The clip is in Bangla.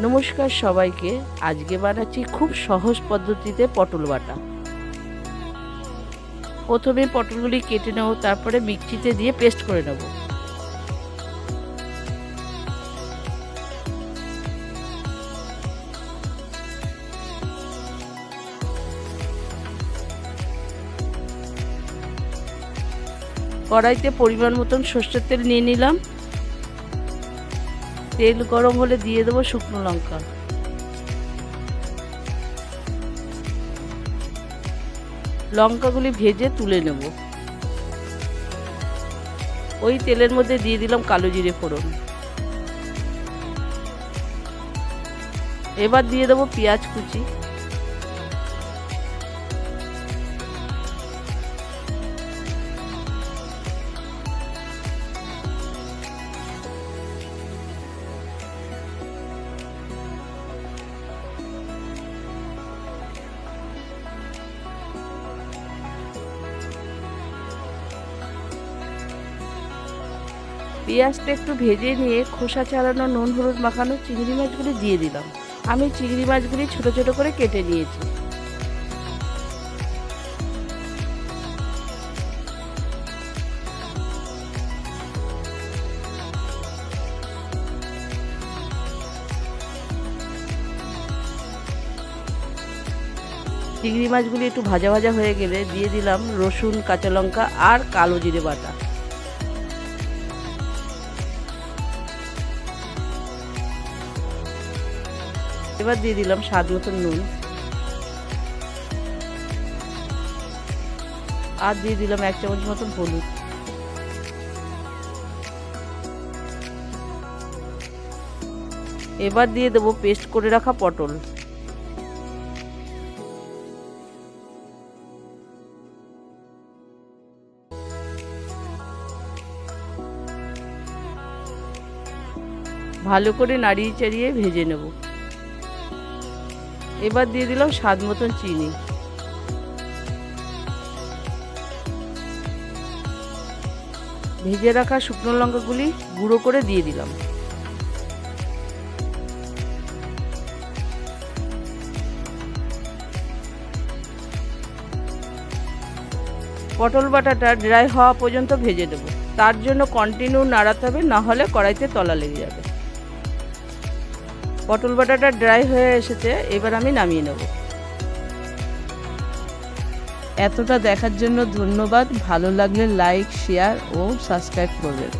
নমস্কার সবাইকে। আজকে বানাচ্ছি খুব সহজ পদ্ধতিতে পটল বাটা। প্রথমে পটলগুলি কেটে নেব, তারপরে মিক্সিতে দিয়ে পেস্ট করে নেব। কড়াইতে পরিমাণ মতন সর্ষের তেল নিয়ে নিলাম। তেল গরম হলে দিয়ে দেবো শুকনো লঙ্কা। লঙ্কাগুলি ভেজে তুলে নেব। ওই তেলের মধ্যে দিয়ে দিলাম কালো জিরে ফোড়ন। এবার দিয়ে দেবো পেঁয়াজ কুচি। পেঁয়াজটা একটু ভেজে নিয়ে খোসা ছাড়ানো নুন, হলুদ মাখানো চিংড়ি মাছগুলি দিয়ে দিলাম। আমি চিংড়ি মাছগুলি ছোট ছোট করে কেটে নিয়েছি। চিংড়ি মাছগুলি একটু ভাজা ভাজা হয়ে গেলে দিয়ে দিলাম রসুন, কাঁচা লঙ্কা আর কালো জিরে বাটা। এবার দিয়ে দিলাম স্বাদ মতন নুন। আর দিয়ে দিলাম এক চামচ মতন হলুদ। এবার দিয়ে দেবো পেস্ট করে রাখা পটল। ভালো করে নাড়িয়ে চাড়িয়ে ভেজে নেব। এবার দিয়ে দিলাম স্বাদ মতন চিনি। ভেজে রাখা শুকনো লঙ্কাগুলি গুঁড়ো করে দিয়ে দিলাম। পটল বাটাটা ড্রাই হওয়া পর্যন্ত ভেজে দেবো। তার জন্য কন্টিনিউ নাড়াতে হবে, না হলে কড়াইতে তলা লেগে যাবে। পটল বাটাটা ড্রাই হয়ে এসেছে, এবার আমি নামিয়ে নেব। এতটা দেখার জন্য ধন্যবাদ, ভালো লাগলে লাইক শেয়ার ও সাবস্ক্রাইব করবেন।